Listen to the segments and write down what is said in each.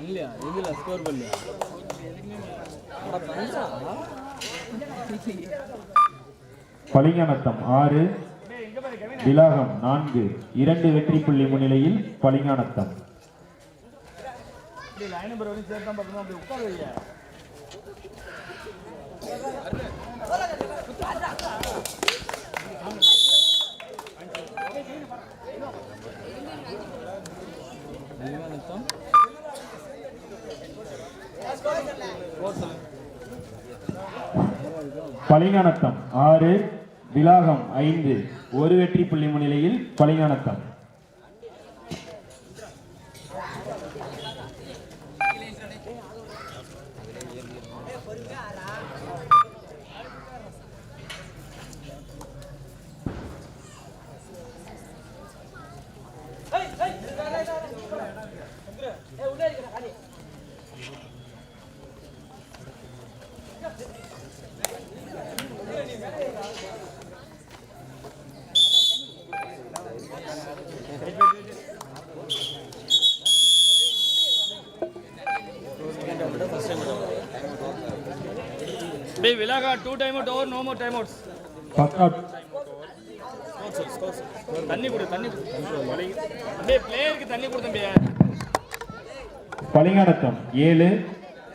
இல்லையா இதுல ஸ்கோர் பண்ணலையா பளிங்கானத்தம் ஆறு விலாகம் நான்கு இரண்டு வெற்றி புள்ளி முன்னிலையில் பளிங்கானத்தம். லைன் நம்பர் வரையும் சேர்த்தா பார்த்தோம்னா அப்படி உட்கார பளிங்கானத்தம் ஆறு விலாகம் ஐந்து. ஒரு வெற்றி புள்ளி முன்னிலையில் பளிங்கானத்தம் two time out over no more time outs first out தண்ணி கொடு தண்ணி கொடு. டேய் பிளேயருக்கு தண்ணி கொடு தம்பி. பளிங்கானத்தம் ஏழு.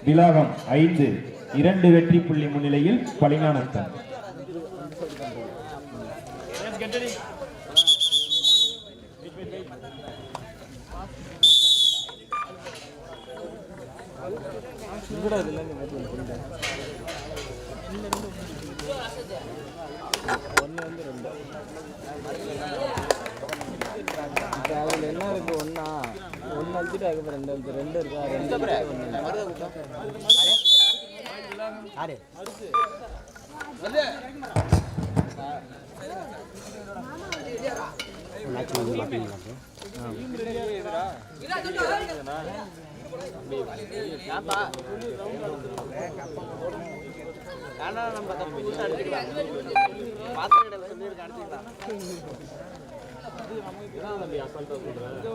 விலாகம் ஐந்து. இரண்டு வெற்றி புள்ளி முன்னிலையில் பளிங்கானத்தம் Let's ஒன்று ready. இப்போ அதில் என்ன இருக்குது ஒன்றா ஒன்று அழுத்திட்டு அதுக்கப்புறம் ரெண்டு அழுத்து ரெண்டு இருக்கா ரெண்டு இப்போ பார்த்துக்கிறியா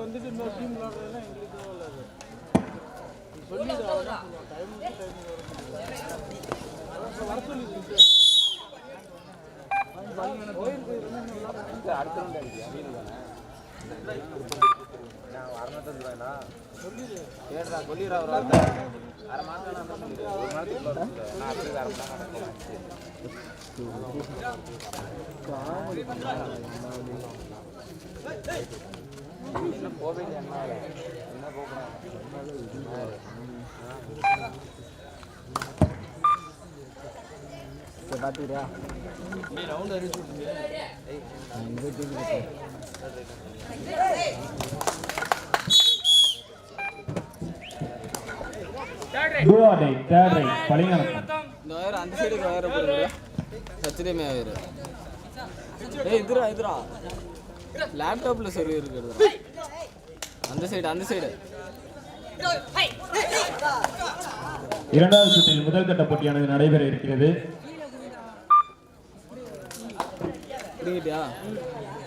இந்த டீம் என்ன தேர்ட் ரைட் பளிங்கானத்தம் இந்த வயர் அந்த சைடு வயரை போடுங்க சச்சிரமே வயர் ஏய் இதுரா இதுரா லேப்டாப்ல சரி இருக்கிறது அந்த சைடு அந்த சைடு இரண்டாவது சுற்றில் முதல் கட்ட போட்டியானது நடைபெற இருக்கிறது.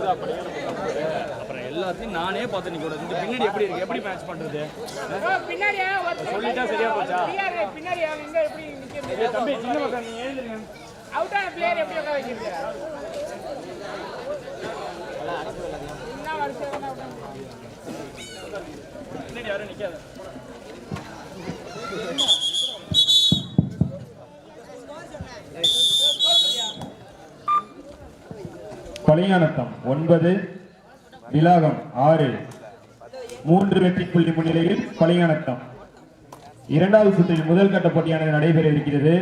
அப்புறம் எல்லாத்தையும் நானே பார்த்து நிக்க கூடாது இந்த பின்னாடி எப்படி இருக்கு? எப்படி மேட்ச் பண்றது? சொல்லிட்டா சரியா போச்சா? ஏய் தம்பி சின்ன பக்கம் நீ எழுந்துருங்க அவுட்டான பிளேயர் எப்படி உட்கார என்ன வரிசையா யாரும் நிக்காத. பழையானத்தம் ஒன்பது விலாகம் ஆறு. மூன்று வெற்றி புள்ளி முன்னிலையில் பழையானத்தம் இரண்டாவது சுற்றில் முதல் கட்ட போட்டியானது நடைபெற இருக்கிறது.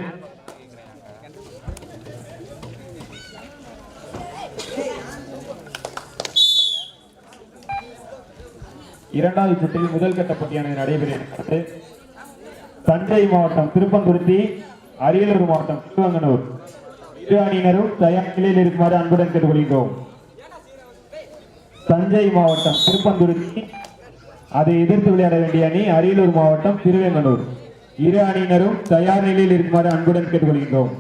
இரண்டாவது சுற்றில் முதல் கட்ட போட்டியானது நடைபெற இருக்கிறது. தஞ்சை மாவட்டம் திருப்பங்குருத்தி அரியலூர் மாவட்டம் திருவங்கனூர். இரு அணியினரும் தயார் நிலையில் இருக்குமாறு அன்புடன் கேட்டுக்கொள்கிறோம் தஞ்சை மாவட்டம் திருப்பந்துருத்தி அதை எதிர்த்து விளையாட வேண்டிய அணி அரியலூர் மாவட்டம் திருவேங்கனூர். இரு அணியினரும் தயார் நிலையில் இருக்குமாறு அன்புடன் கேட்டுக்கொள்கிறோம்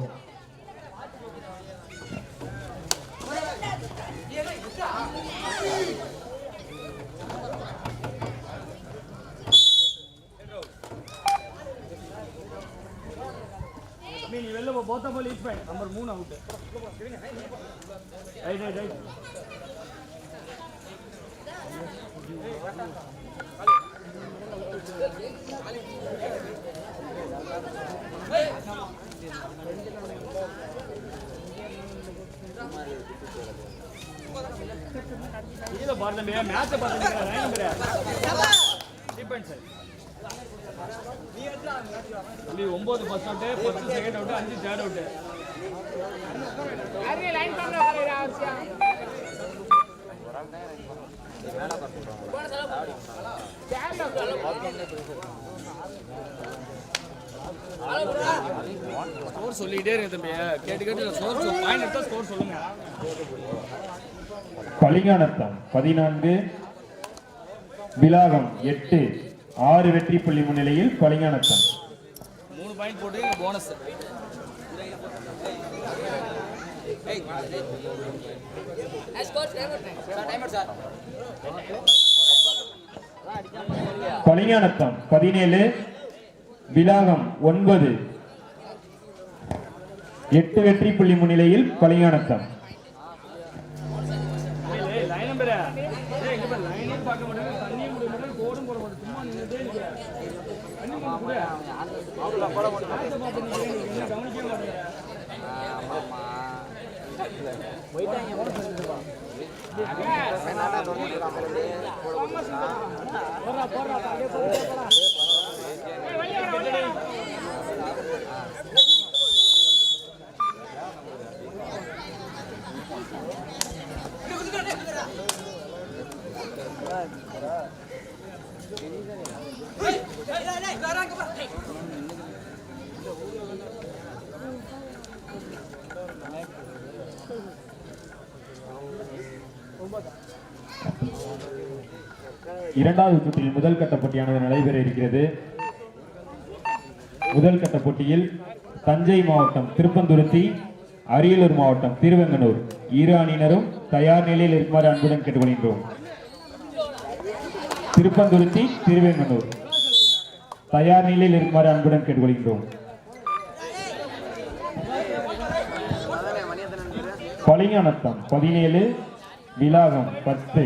போத்த பால் ஈச் பாயிண்ட் நம்பர் மூணு அவுட் ரைட் ரைட் ரைட் கீழே பாரு தம்பி மேட்சை த்ரீ பாயிண்ட் சார் தம்பி ஒன்பது ஃபர்ஸ்ட் அவுட்டு பத்து செகண்ட் அவுட்டு அஞ்சு தேர்ட் அவுட்டு ஸ்கோர் சொல்லிட்டே இருக்கு தம்பி. கேட்டு கேட்டு ஸ்கோர் பாயிண்ட் எடுத்தா ஸ்கோர் சொல்லுங்க. பளிங்கானத்தம் பதினான்கு. விலாகம் எட்டு. ஆறு வெற்றி புள்ளி முன்னிலையில் பளிங்கானத்தம் மூணு பாயிண்ட் போட்டு போனஸ் பளிங்கானத்தம் பதினேழு. விலாகம் ஒன்பது. எட்டு வெற்றி புள்ளி முன்னிலையில் பளிங்கானத்தம் லைன் நம்பர் ஏய் இங்க பாரு லைனையும் பார்க்க மாட்டேங்க தண்ணியும் குடிக்க மாட்டேங்க கோடும் போட மாட்டேங்க சும்மா நின்னுட்டே நிக்கிற தண்ணி கொஞ்சம் குடு பார்த்து நிக்கிறேன், நீ என்ன கவனிக்கவே மாட்டேங்க இரண்டாவது சுற்றில் முதல் கட்ட போட்டியானது நடைபெற இருக்கிறது. முதல் கட்ட போட்டியில் தஞ்சை மாவட்டம் திருப்பந்துருத்தி அரியலூர் மாவட்டம் திருவெங்கனூர். இரு அணியினரும் தயார் நிலையில் இருக்குமாறு அன்புடன் கேட்டுக்கொள்கின்றோம். திருப்பந்துருத்தி திருவேங்கனூர். தயார் நிலையில் இருக்குமாறு அன்புடன் கேட்டுக்கொள்கின்றோம். பளிங்கானத்தம் பதினேழு விலாகம் பத்து.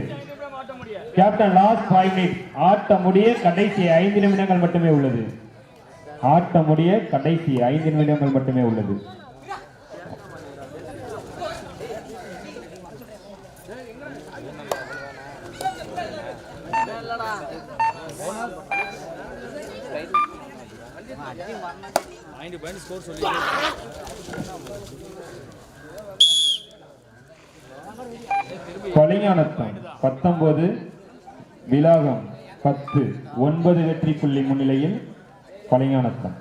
கேப்டன் லாஸ்ட் ஃபைவ் மினிட் ஆட்ட முடிய கடைசி ஐந்து நிமிடங்கள் மட்டுமே உள்ளது. ஆட்ட முடிய கடைசி ஐந்து நிமிடங்கள் மட்டுமே உள்ளது. பாயிண்ட் பாயிண்ட் ஸ்கோர் சொல்லி கொலைஞானத்தம் பத்தொன்பது விலாகம் பத்து ஒன்பது வெற்றி புள்ளி முன்னிலையில் கொலைஞானத்தம்